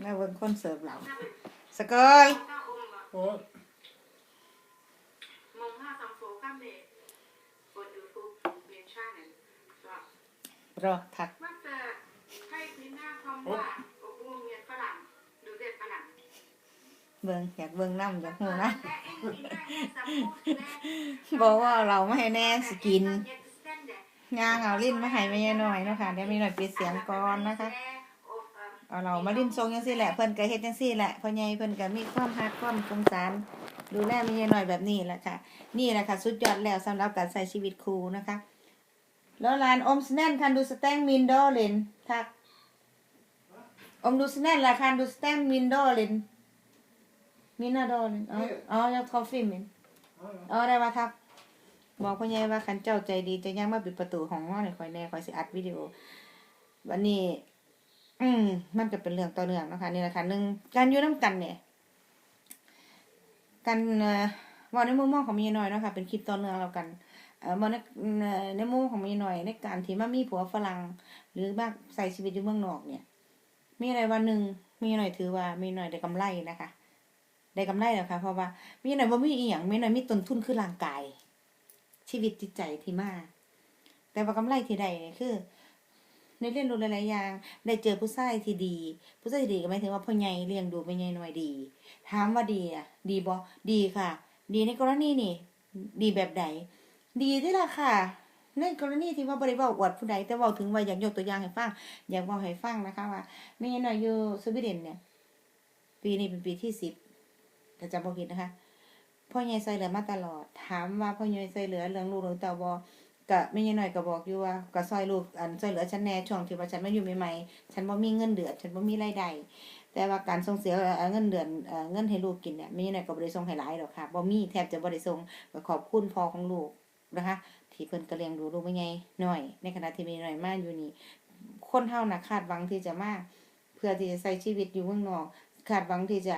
แล้วเบิ่งคนเสิร์ฟเราสกอยโอ้ย Många som frågar mig på Youtube min channel så รอทัก varför kan kvinnan komma och bo med Falang? Du vet Falang? เบิ่งอยากเบิ่งน้ำอยากหูนะ Det är en kvinna som bor บอกว่าเราไม่ให้แน่สกิน jätteständig. ย่างเอาลิ้นมาให้แม่ยายหน่อยเนาะคะเดี๋ยวแม่หน่อยปิดเสียงก่อนนะคะ Och, eh, เอาเรามาลิ้นทรงยังซี่แหละเพิ่นก็เฮ็ดจังซี่แหละพ่อใหญ่เพิ่นก็มีความฮักความสงสารดูแลแม่ยายหน่อยแบบนี้แหละค่ะ นี่แหละค่ะสุดยอดแล้วสำหรับการใช้ชีวิตครูนะคะ แล้วลานอมสแนนคันดูสแตงมินดอเลนทักอมดูสแนนละคันดูสแตงมินดอเลนมินาดอเลนอ๋ออ๋อยังคอฟฟี่มิน Ja, ja. อ๋อได้มาทักบอกพ่อใหญ่ว่าคันเจ้าใจดีจะยังมาปิดประตูห้องว่าหน่อยคอยแน่คอยสิอัดวิดีโอวันนี้ อืม มันก็เป็นเรื่องต่อเนื่องนะคะนี่แหละค่ะหนึ่งการอยู่น้ำกันเนี่ย การเอ่อว่าในมุมมองของมีน้อยเนาะคะเป็นคลิปต่อเนื่องแล้วกันเอ่อมาในในมุมของมีหน่อยในการที่มามีผัวฝรั่งหรือบ้าใส่ชีวิตอยู่เมืองนอกเนี่ย มีอะไรวันหนึ่งมีหน่อยถือว่ามีหน่อยได้กำไรนะคะ ได้กำไรแล้วค่ะเพราะว่ามีหน่อยว่ามีอีหยังมีหน่อยมีต้นทุนคือร่างกาย ชีวิตจิตใจที่มากแต่ว่ากำไรที่ใดเนี่ยคือ ในเรียนรู้หลายๆอย่าง ได้เจอผู้ชายที่ดี ผู้ชายที่ดีก็หมายถึงว่าพ่อใหญ่เลี้ยงดูแม่ใหญ่หน่อยดี ถามว่าดีอะ ดีบ่ดีค่ะ ดีในกรณีนี่ ดีแบบใดดีที่ละค่ะในกรณีที่ว่าบริบาอวดผู้ใดแต่ว่าถึงว่าอยากยกตัวอย่างให้ฟังอยากบอกให้ฟังนะคะว่าแม่หน่อยอยู่สวีเดนเนี่ย ปีนี้เป็นปีที่สิบถ้าจำบ่ผิดนะคะพ่อใหญ่ใส่เหลือมาตลอด ถามว่าพ่อใหญ่ใส่เหลือเรื่องลูกหรือเต่าบอ กะแม่ใหญ่หน่อยก็บอกอยู่ว่าก็ซอยลูกอันซอยเหลือฉันแน่ช่วงที่ว่าฉันมาอยู่ใหม่ๆฉันบ่มีเงินเดือนฉันบ่มีรายได้แต่ว่าการส่งเสียเอ่อเงินเดือนเอ่อเงินให้ลูกกินเนี่ยแม่ใหญ่หน่อยก็บ่ได้ส่งให้หลายหรอกค่ะบ่มีแทบจะบ่ได้ส่งก็ขอบคุณพ่อของลูกนะคะ ที่เพิ่นก็เลียงดูลูกไม่ไงหน่อย ในขณะที่มีหน่อยมากอยู่นี่คนเฮานะคาดหวังที่จะมาเพื่อที่จะใช้ชีวิตอยู่เมืองนอกคาดหวังที่จะ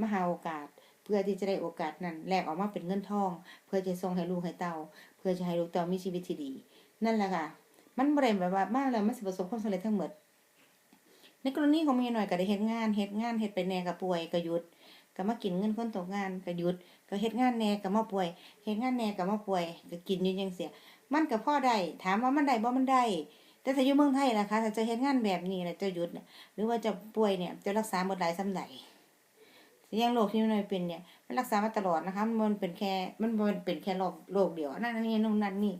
มาหาโอกาส เพื่อที่จะได้โอกาสนั้นแลกออกมาเป็นเงินทอง เพื่อจะส่งให้ลูกให้เต่าเพื่อจะให้ลูกเต่ามีชีวิตที่ดี นั่นแหละค่ะ มันบ่ได้แบบว่ามาแล้วมันสประสบความสำเร็จทั้งหมดในกรณีของเมียหน่อยก็ได้เฮ็ดงานเฮ็ดงานเฮ็ดไปแหน่ก็ป่วยก็หยุดก็มากินเงินคนตกงานก็หยุดก็เฮ็ดงานแหน่ก็มาป่วยเฮ็ดงานแหน่ก็มาป่วยก็กินอยู่จังเสีย มันก็พอได้ถามว่ามันได้บ่มันได้แต่ถ้าอยู่เมืองไทยล่ะคะถ้าจะเฮ็ดงานแบบนี้แล้วจะหยุดหรือว่าจะป่วยเนี่ยจะรักษาบ่ได้ซำใดสิ ย่างโรคที่มันเป็นเนี่ยมันรักษามาตลอดนะคะ มันเป็นแค่มันเป็นแค่โรคโรคเดียวนั่นนี่นู่นนั่นนี่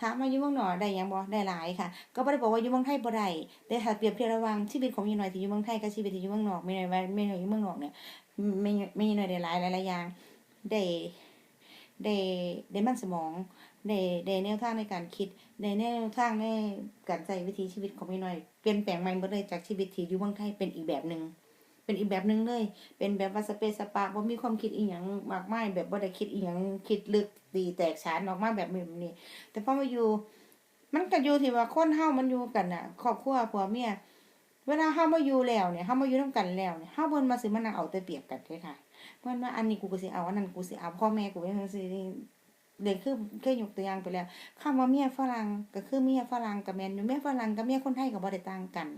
ถามว่าอยู่เมืองนอกได้ยังบ่ได้หลายค่ะ ก็บ่ได้บอกว่าอยู่เมืองไทยบ่ได้แต่ถ้าเปรียบเทียบระหว่างชีวิตของมีหน่อยที่อยู่เมืองไทยกับชีวิตที่อยู่เมืองนอกไมีหน่อยว่ามีหน่อยอยู่เมืองนอกเนี่ยไม่ไม่หน่อยได้หลายหลายอย่างได้ได้ได้มันสมองได้ได้แนวทางในการคิดได้แนวทางในการใช้วิถีชีวิตของพี่น้อยเปลี่ยนแปลงใหม่หมดเลยจากชีวิตที่อยู่เมืองไทยเป็นอีกแบบหนึ่ง เป็นอีกแบบหนึ่งเลย เป็นแบบว่าสเปซสปาบ่มีความคิดอีหยังมากมายแบบบ่ได้คิดอีหยังคิดลึกตีแตกฉานออกมาแบบนี้ แต่พอมาอยู่ มันก็อยู่ที่ว่าคนเฮามันอยู่กันน่ะครอบครัวผัวเมียเวลาเฮามาอยู่แล้วเนี่ยเฮามาอยู่นำกันแล้วเนี่ยเฮาเบิ่นมาสิมานั่งเอาแต่เปรียบกันเด้ค่ะเพิ่นว่าอันนี้กูก็สิเอาอันนั้นกูสิเอาพ่อแม่กูเป็นจังซี่เด็กคือเคยยกตัวอย่างไปแล้วคำว่าเมียฝรั่งก็คือเมียฝรั่งกับแมนอยู่เมียฝรั่งกับเมียคนไทยก็บ่ได้ต่างกัน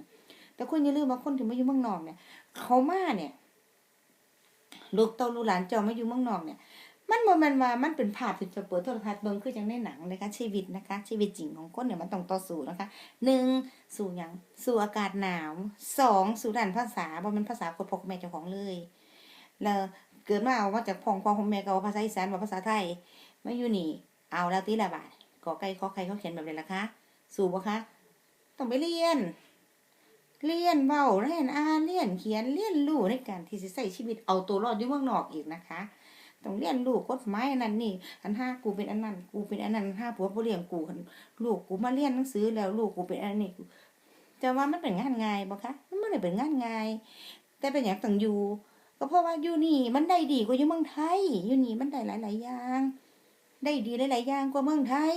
แต่คุณอย่าลืมว่าคนที่มาอยู่เมืองนอกเนี่ย เขามาเนี่ยลูกเต้าลูกหลานเจ้ามาอยู่เมืองนอกเนี่ย มันบ่แม่นว่ามันเป็นภาพที่จะเปิดโทรทัศน์เบิ่งคือจังในหนังนะคะชีวิตนะคะ ชีวิตจริงของคนเนี่ยมันต้องต่อสู้นะคะหนึ่งสู่หยังสู่อากาศหนาวสองสู่ด้านภาษาบ่แม่นภาษาคนพ่อแม่เจ้าของเลย แล้วเกิดมาเอามาจากพ่องพ่อของแม่ก็เอาภาษาอีสานว่าภาษาไทยมาอยู่นี่ เอาแล้วตีละบาทกอไก่ขอไข่เขาเขียนแบบนี้ละคะ สู่บ่คะ ต้องไปเรียน เรียนเว้าเรียนอ่านเรียนเขียนเรียนรู้ในการที่จะใช้ชีวิตเอาตัวรอดอยู่เมืองนอกอีกนะคะต้องเรียนรู้กฎหมายนนั้นนี่อันห้ากูเป็นอันนั้นกูเป็นอันนั้นห้าผัวบ่เลี้ยงกูคันลูกกูมาเรียนหนังสือแล้วลูกกูเป็นอันนี้แต่ว่ามันเป็นงานง่ายบ่คะมันไม่ได้เป็นงานง่ายแต่เป็นอย่างต้องอยู่ ก็เพราะว่าอยู่นี่มันได้ดีกว่าอยู่เมืองไทยอยู่นี่มันได้หลาย ๆ อย่าง ได้ดีหลาย ๆ อย่างกว่าเมืองไทย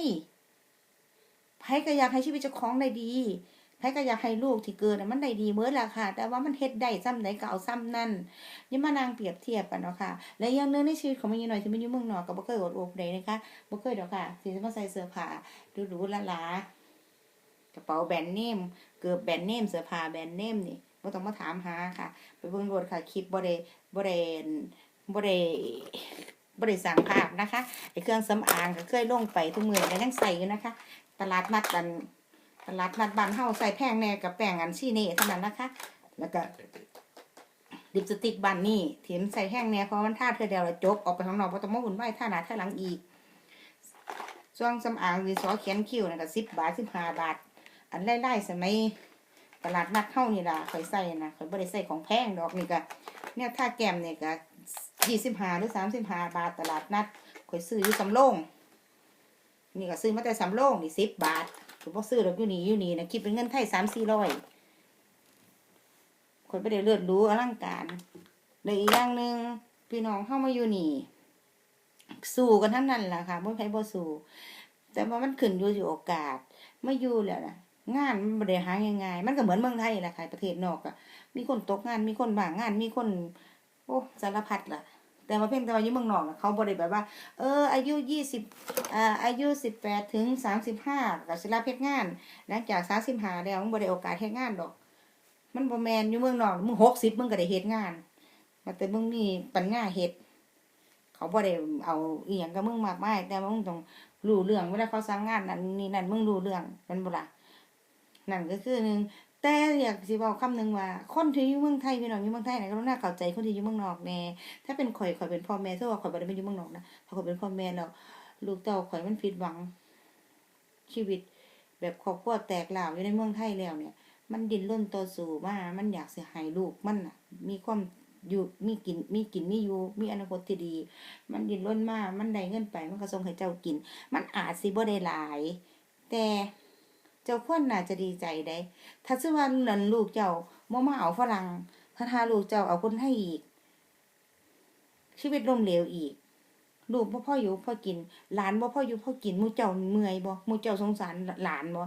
ไผก็อยากให้ชีวิตเจ้าของได้ดี ไผก็อยากให้ลูกที่เกิดมันได้ดีเมื่อละค่ะ แต่ว่ามันเฮ็ดได้ซ้ำใดก็เอาซ้ำนั่นอย่มานางเปรียบเทียบกันเนาะค่ะ และอย่างนึงในชีวิตของมันอยู่หน่อยที่มันอยู่เมืองนอกก็บ่เคยอดโอบใดนะคะบ่เคยดอกค่ะสิมาใส่เสื้อผ้าหรูๆหลากระเป๋าแบรนด์เนม เกือบแบรนด์เนมเสื้อผ้าแบรนด์เนมนี่บ่ต้องมาถามหาค่ะ ไปเบิ่งโลดค่ะคลิปบ่ได้บ่ได้บ่ได้บ่ได้สั่งภาพนะคะไอเครื่องสำอางก็เคยลงไปทุกมื้อก็ยังใส่อยู่นะคะ ตลาดนัดกัน ตลาดนัดบ้านเฮาใส่แพงแน่กับแป้งอันซี่นี่เท่านั้นนะคะ แล้วก็ลิปสติกบ้านนี่ที่มใส่แห้งแน่เพราะมันท่าเธอเดียวแล้วจบออกไปข้างนอกบ่ต้องมาหุ่นไหวท่าหน้าท่าหลังอีกช่วงสำอางดินสอเขียนคิ้วนั่ก็10บบาท15บห้าบาท อันไล่ๆสมัยตลาดนัดเฮานี่ล่ะข่อยใส่นะข่อยบ่ได้ใส่ของแพงดอกนี่ก็เนี่ยถ้าแก้มนี่ยก็25หรือ35บห้าบาทตลาดนัดข่อยซื้ออยู่สำโรงนี่ก็ซื้อมาแต่สำโรงนี่10บาท ข่อยบ่ซื้อดอกอยู่นี่อยู่นี่นะคิดเป็นเงินไทย3-400ข่ร้อยบ่ได้เลือดรู้อลังการแล้วอีกอย่างหนึงพี่น้องเฮามาอยู่นี่ สู้กันทั้งนั้นล่ะค่ะบ่มีไผบ่สู้แต่ว่ามันขึ้นอยู่ที่โอกาสไมาอยู่แล้วนะงานมันบ่ได้หาง่ายๆมันก็เหมือนเมืองไทยแหละค่ะประเทศนอกอะมีคนตกงานมีคนว่างงานมีคน โอ้สารพัดล่ะ แต่ว่าเพียงแต่ว่าอยู่เมืองนอกนะเขาบ่ได้แบบว่า เออ อายุยี่สิบอ่าอายุสิบแปดถึงสามสิบห้าก็สิรับเฮ็ดงานหลังจากสามสิบห้าแล้วมึงบ่ได้โอกาสเฮ็ดงานดอก มันบ่แมนอยู่เมืองนอกมึงหกสิบมึงก็ได้เฮ็ดงานแต่มึงมีปัญญาเฮ็ดเขาบ่ได้เอาเอียงกับมึงมากมายแต่ว่ามึงต้องรู้เรื่องเวลาเขาสั่งงานนั่นนี่นั่นมึงรู้เรื่องแม่นบ่ละนั่นก็คือหนึ่ง แต่อยากสิบอกคำหนึ่งว่า คนที่อยู่เมืองไทยพี่น้องอยู่เมืองไทยไหนก็ต้องน่าเข้าใจคนที่อยู่เมืองนอกแน่ถ้าเป็นข่อยข่อยเป็นพ่อแม่ถ้าว่าข่อยบ่ได้ไปอยู่เมืองนอกนะถ้าข่อยเป็นพ่อแม่แล้วลูกเต้าข่อยมันผิดหวัง ชีวิต แบบครอบครัวแตกเหล่าอยู่ในเมืองไทยแล้วเนี่ย มันดิ้นรนต่อสู้มามันอยากสิให้ลูกมันน่ะ มีความอยู่มีกินมีกินมีอยู่มีอนาคตที่ดี มันดิ้นรนมามันได้เงินไป มันก็ส่งให้เจ้ากิน มันอาจสิบ่ได้หลาย แต่ เจ้าควรน่าจะดีใจได้ถ้าชื่อว่านั่นลูกเจ้าม่มาเอาฝรั่งถ้าทาลูกเจ้าเอาคนให้อีก ชีวิตล่มเหลวอีก ลูกบ่พ่ออยู่พ่อกิน หลานบ่พ่ออยู่พ่อกินมูเจ้าเมื่อยบ่มูเจ้าสงสารหลานบ่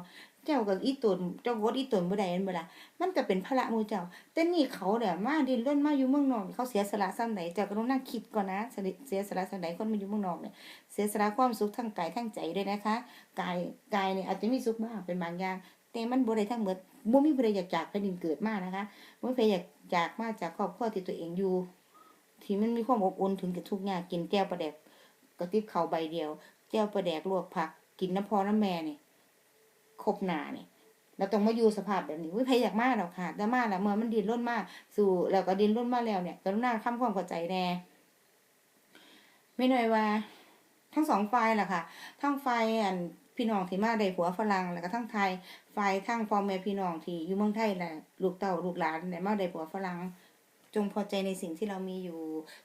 เจ้าก็อีตนเจ้าก็อดอีตนบ่ได้แม่นบ่ล่ะมันก็เป็นภาระมูเจ้า แต่นี่เขาเนี่ยมาดิ้นรนมาอยู่เมืองนอก เขาเสียสละส่ำใดเจ้าก็ต้องนั่งคิดก่อนนะเสียสละส่ำใดคนมาอยู่เมืองนอกเนี่ยเสียสละความสุขทั้งกายทั้งใจด้วยนะคะกายกายเนี่ยอาจจะมีสุขมากเป็นบางอย่างแต่มันบ่ได้ทั้งหมดบ่มีผู้ใดอยากจากแผ่นดินเกิดมานะคะบ่มีใครอยากจากมาจากครอบครัวที่ตัวเองอยู่ ที่มันมีความอบอุ่นถึงกับทุกข์ยากกินแก้วปลาแดกกระติบเข้าใบเดียวแก้วปลาแดกลวกผักกินน้ำพอน้ำแม่เนี่ย ครบหน้านี่ยเราต้องมาอยู่สภาพแบบนี้วิใครอยากมาหรอกค่ะ แต่มาแล้วเมื่อมันดินร่นมากสู่แล้วก็ดินร่นมากแล้วเนี่ยกรุณาค้ำความเข้าใจแน่ไม่หน้อยว่า ทั้งสองฝ่ายล่ะค่ะ ทั้งฝ่ายอันพี่น้องที่มาได้ผัวฝรั่งแล้วก็ทั้งไทยฝ่ายทั้งพ่อแม่พี่น้องที่อยู่เมืองไทยแหละลูกเต้าลูกหลานได้มาได้ผัวฝรั่งจงพอใจในสิ่งที่เรามีอยู่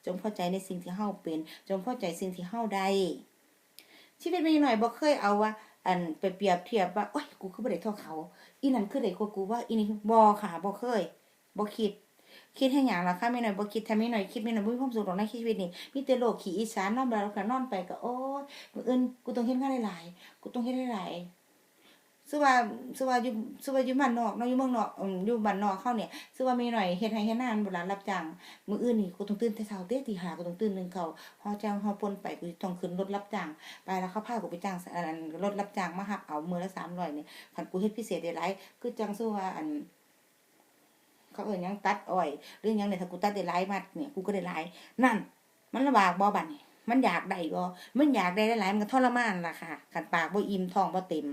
จงพอใจในสิ่งที่เฮาเป็น จงพอใจสิ่งที่เฮาได้ชีวิตมีหน่อยบ่เคยเอาว่า อันไปเปรียบเทียบว่าโอ้ยกูคือบ่ได้เท่าเขา อีนั่นคือได้กว่ากูว่าอีนี่บ่ค่ะบ่เคยบ่คิด คิดให้หยังล่ะคะไม่หน่อยบ่คิดทำไม่หน่อยคิดไม่หน่อยบ่มีความสุขหรอกในชีวิตนี่มีแต่โลกขี้อีสานนอนบ่แล้วก็นอนไปก็โอ้ยมื้ออื่นกูต้องเฮ็ดงานหลายๆกูต้องเฮ็ดหลายๆ ซึ่งว่าซึ่งว่าอยู่ซึ่งว่าอยู่บ้านนอกเนาะอยู่เมืองนอกอืมอยู่บ้านนอกเข้าเนี่ยซึ่งว่ามีหน่อยเฮ็ดให้เฮ็ดงานบ่ล่ะรับจ้างมื้ออื่นนี่กูต้องตื่นแต่เช้าเด้ตีห้ากูต้องตื่นหนึ่งเขาวฮอจ้างฮอปนไปกูต้องขึ้นรถรับจ้างไปแล้วเขาพากูไปจ้างอันนั้นรถรับจ้างมาหับเอามือละ300นี่คันกูเฮ็ดพิเศษได้หลายคือจังสู้ว่าอันเขาเอ่ยยังตัดอ้อยหรือหยังเนี่ยถ้ากูตัดได้หลายมัดเนี่ยกูก็ได้หลายนั่น มันลำบากบ่บัดนี่มันอยากได้บ่มันอยากได้หลายมันก็ทรมานล่ะค่ะขันปากบ่อิ่มท้องบ่เต็ม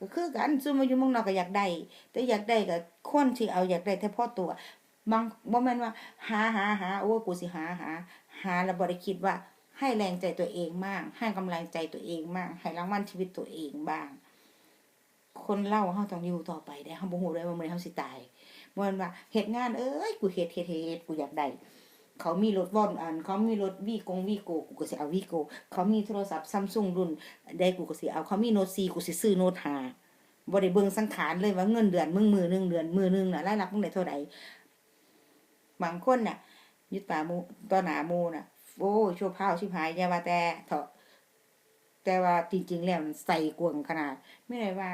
ก็คือกันซุมาอยู่เมืองนอกก็อยากได้แต่อยากได้ก็คนที่เอาอยากได้แต่พ่อตัวบางบ่แม่นว่า หาหาหาโอ้กูสิหาหา หาแล้วบ่ได้คิดว่า ให้แรงใจตัวเองมากให้กำลังใจตัวเองมากให้รางวัลชีวิตตัวเองบ้าง คนเล่าเฮาต้องอยู่ต่อไปได้เฮาบ่ฮู้เลยว่ามื้อเฮาสิตายบ่แม่นว่าเฮ็ดงานเอ้ยกูเฮ็ดเฮ็ดเฮ็ดกูอยากได้ เขามีรถวอนอัน เขามีรถวีกงวีโกกูก็สิเอาวีโก เขามีโทรศัพท์ซัมซุงรุ่นใดกูก็สิเอาเขามีโน้ต4กูสิซื้อโน้ต5บ่ได้เบิงสังขารเลยว่าเงินเดือนมึงมือหนึ่งเดือนมือหนึ่งน่ะรายรับมึงได้เท่าใดบางคนน่ะยู่ตาหมูต่อหน้าหมู่น่ะ โอ้ชั่วพราวชิบหายย่าว่าแต่เถาะแต่ว่าจริง ๆ แล้วใส่กวงขนาด ไม่ได้ว่า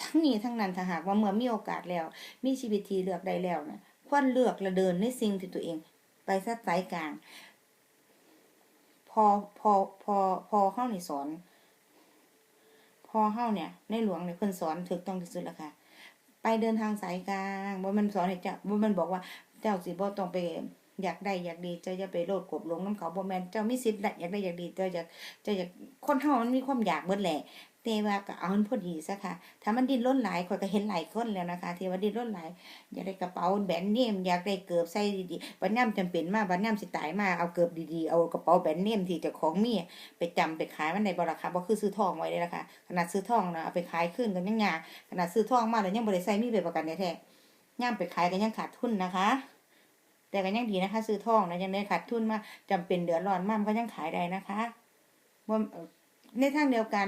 ทั้งนี้ทั้งนั้นถ้าหากว่าเมื่อมีโอกาสแล้ว มีชีวิตที่เลือกได้แล้วนะควรเลือกและเดินในสิ่งที่ตัวเอง ไปซะสายกลาง พอพอพอพอเข้านี่สอน พอเข้าเนี่ย ในหลวงเนี่ยเพิ่นสอนถูกต้องที่สุดแล้วค่ะ ไปไปเดินทางสายกลางบ่มันสอนให้เจ้าบ่มันบอกว่าเจ้าสิบ่ต้องไป อยากได้อยากดีเจ้าอย่าไปโลดกบหลงน้ำเขาบ่แมนเจ้าไมีสิทธิ์ได้อยากได้อยากดีเจ้าอยากเจ้าอยากคนเฮามันมีความอยากเบิดแหละแต่ว่าก็เอามันพอดีซะค่ะ ถ้ามันดิ้นรนหลายข่อยก็เห็นหลายคนแล้วนะคะ ที่ว่าดิ้นรนหลาย อยากได้กระเป๋าแบรนด์เนมอยากได้เกือบใส่ดีๆบัดยามจำเป็นมากบัดยามสิตายมาเอาเกือบดีๆเอากระเป๋าแบรนด์เนมที่จ้าของมีไปจำไปขายมันในบราคาบ่คือซื้อทองไว้เลยนะคะขนาดซื้อทองนะเอาไปขายขึ้นกันยังยากขนาดซื้อทองมาแล้วยังบ่ได้ใส่มีใบประกันแท้ๆย่ามไปขายก็ยังขาดทุนนะคะ แต่ก็ยังดีนะคะ ซื้อทองนะยังได้ขาดทุนมาจำเป็นเดือดร้อนมากก็ยังขายได้นะคะว่าเอ่อในทางเดียวกัน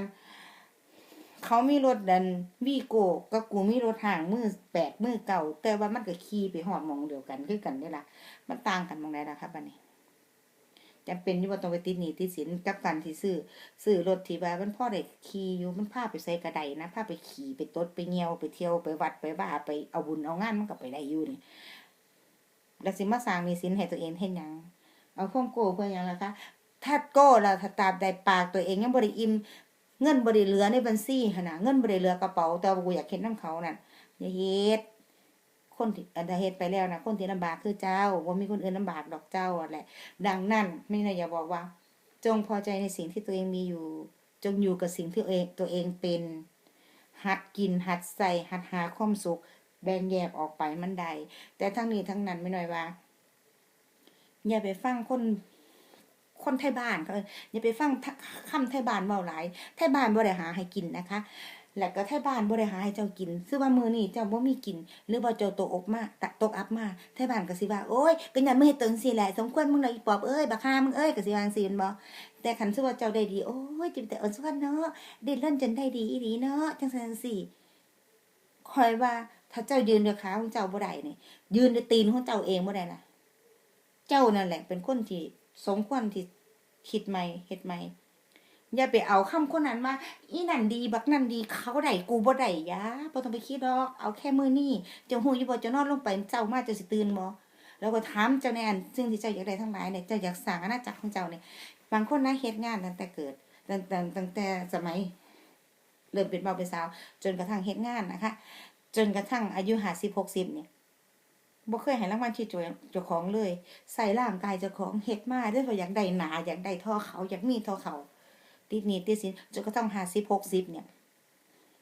เขามีรถดันวีโก้กับกูมีรถห่างมือแปลกมือเก่า แต่ว่ามันก็ขี่ไปหอดมองเดียวกันคือกันนี่ล่ะมันต่างกันมองใดล่ะครับบัดนี้จำเป็นที่ว่าต้องไปติดหนี้ติดสินกับกันที่ซื้อซื้อรถที่ว่ามันพ่อได้ขี่อยู่มันพาไปใส่กระไดนะพาไปขี่ไปตดไปเงียวไปเที่ยวไปวัดไปบ้าไปเอาบุญเอางานมันก็ไปได้อยู่นี่ แล้วสิมาสร้างหนี้สินให้ตัวเองเฮ็ดหยังเอาข้อมโก้เพื่อหยังล่ะคะถ้าโก้แล้วถ้าตาบใดปากตัวเองยังบ่ได้อิ่มเงินบริเหลือในบัญชีหนะเงินบริเหลือกระเป๋าแต่กูอยากเห็นน้ำเขานั่นอย่าเฮ็ดคนที่อันเฮ็ดไปแล้วนะคนที่ลำบากคือเจ้าว่ามีคนอื่นลำบากดอกเจ้าแหละ ดังนั้นไม่น่าอย่าบอกว่า จงพอใจในสิ่งที่ตัวเองมีอยู่ จงอยู่กับสิ่งที่ตัวเองตัวเองเป็น หัดกินหัดใส่หัดหาความสุข แบ่งแยกออกไปมันใด แต่ทั้งนี้ทั้งนั้นไม่น้อยว่า อย่าไปฟังคนคนไทยบ้านเขาเอิ้นอย่าไปฟังทะคำไทยบ้านเว้าหลายไทยบ้านบ่ได้หาให้กินนะคะ แล้วก็ไทยบ้านบ่ได้หาให้เจ้ากินซึ่งว่ามือนี้เจ้าบ่มีกิน หรือว่าเจ้าตกอกมาตะตกอับมาไทยบ้านก็สิว่าโอ้ยก็ยันมึงเฮ็ดจังซี่แหละสมควรมึงเลยปอบเอ้ยบักห่ามึงเอ้ยก็สิว่างซี่ม่นบ่แต่คันซึ่งว่าเจ้าได้ดีโอ้ยจิตแต่อ่อนสวนเนาะดิ้นรนจนได้ดีอีหลีเนาะจังซั่นจังซี่คอยว่า ถ้าเจ้ายืนเด้วยขาของเจ้าบ่ได้เนี่ยยืนด้วยตีนของเจ้าเองบ่ได้ล่ะ เจ้านั่นแหละ เป็นคนที่สมควรที่คิดใหม่เฮ็ดใหม่อย่าไปเอาคำคนนั้นมาอีนั่นดี บักนั่นดีเขาได้กูบ่ได้ยาบ่ต้องไปคิดดอก เอาแค่มือนี้เจ้าฮู้อยู่บ่จ้านอนลงไปเจ้ามาจ้าสิตื่นบ่แล้วก็ถามเจ้าแน่นสิ่งที่เจ้าอยากได้ทั้งหลายเนี่ยเจ้าอยากสร้างอาณาจักรของเจ้าเนี่ยบางคนนะเฮ็ดงานตั้งแต่เกิดตั้งแตั้งตั้งแต่สมัย เริ่มเป็นเบาเป็นสาว จนกระทั่งเฮ็ดงานนะคะ จนกระทั่งอายุ50 60เนี่ยบ่เคยให้รางวัลที่ตัวเจ้าของเลย ใส่ร่างกายเจ้าของเฮ็ดมาด้วยว่าอยากได้หนาอยากได้ท่อเขาอยากมีท่อเขาติดหนี้ติดสินจนกระทั่งห้าสิบหกสิบเนี่ย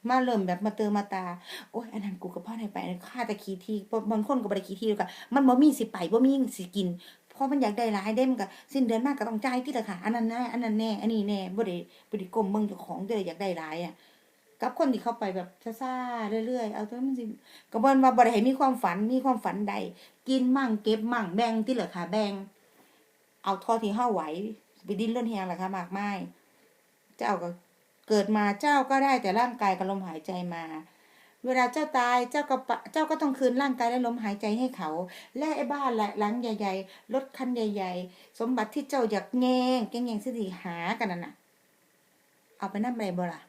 มาเริ่มแบบมาเติมมาตา โอ้ยอันนั้นกูก็พ่อให้ไปอันนั้นค่าแตะขี้ที่บางคนก็บ่ได้ขี้ที่แล้วก็มันบ่มีสิไปบ่มีสิกินเพราะมันอยากได้หลายได้มันก็สิ้นเดือนมากก็ต้องจ่ายที่ละค่ะอันนั้นแนะอันนั้นแน่อันนี้แน่บ่ได้บ่ได้ก้มเบิ่งเจ้าของเด้ออยากได้หลายอะ กับคนที่เข้าไปแบบซ่าๆเรื่อยๆเอาแต่มันสิก็บ่นว่าบ่ได้ให้มีความฝันมีความฝันใด กินมั่งเก็บมั่งแบ่งที่เหลือค่ะแบ่งเอาท่าที่เฮาไหวไปดิ้นรนแฮงล่ะค่ะมากไมายเจ้าก็เกิดมาเจ้าก็ได้แต่ร่างกายกับลมหายใจมา เวลาเจ้าตายเจ้าก็เจ้าก็ต้องคืนร่างกายและลมหายใจให้เขา และไอ้บ้านหละหลังใหญ่ ๆ รถคันใหญ่ ๆ สมบัติที่เจ้าอยากแง่งแง่งสิหากันนั่นน่ะเอาไปนั่นไปบ่ล่ะ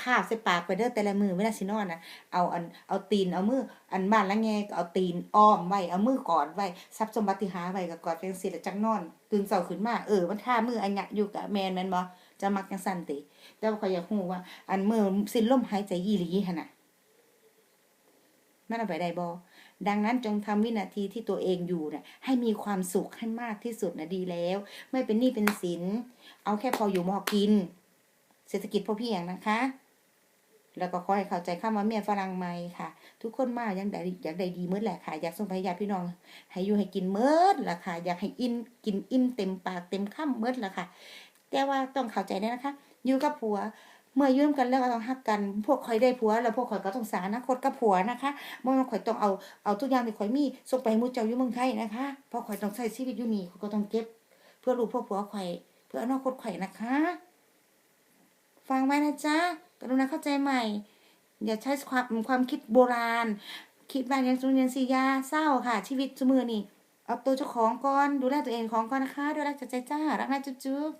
คาบใส่ปากไปเด้อแต่ละมือเวลาสินอนนะเอาอันเอาตีนเอามืออันบ้านละแง่ก็เอาตีนอ้อมไว้เอามือกอดไว้ทรัพย์สมบัติหาไว้ก็กอดเป็นสิแล้วจังนอนตื่นเช้าขึ้นมาเออมันท่ามืออันยะอยู่กับแมนแมนบ่จะมักจังสั่นติแต่ว่าข่อยอยากฮู้ว่า อันมือสิ้นลมหายใจอีหลีหั่นน่ะมันเอาไปได้บ่ดังนั้นจงทำวินาทีที่ตัวเองอยู่น่ะให้มีความสุขให้มากที่สุดนะดีแล้ว ไม่เป็นหนี้เป็นสิน เอาแค่พออยู่พอกิน เศรษฐกิจพอเพียงนะคะ แล้วก็ขอให้เข้าใจคำว่าเมียฝรั่งใหม่ค่ะ ทุกคนมายังได้อยากได้ดีหมืดแหละค่ะ อยากส่งไปญาติพี่น้อง ให้อยู่ให้กินเมิดล่ะค่ะ อยากให้อินกินอิ่มเต็มปากเต็มคำเมิดล่ะค่ะ แต่ว่าต้องเข้าใจด้วยนะคะ อยู่กับผัวเมื่อยืมกันแล้วก็ต้องฮักกัน พวกข่อยได้ผัว แล้วพวกข่อยก็ต้องสาอนาคตกับผัวนะคะบ่แม่นข่อยต้องเอาเอาทุกอย่างที่ข่อยมีส่งไปมู่เจ้าอยู่เมืองไทยนะคะพราะข่อยต้องใช้ชีวิตอยู่นี่ก็ต้องเก็บ เพื่อลูกพื่อผัวข่อย เพื่ออนาคตข่อยนะคะ ฟังไว้นะจ๊ะกรุณาเข้าใจใหม่ อย่าใช้ความความคิดโบราณ คิดว่ายังสุนยังสียาเศร้าค่ะ ชีวิตสมือนี่เอาตัวเจ้าของก่อนดูแลตัวเองของก่อนนะคะดูแลใจใจจ้ารักนะจุ๊บ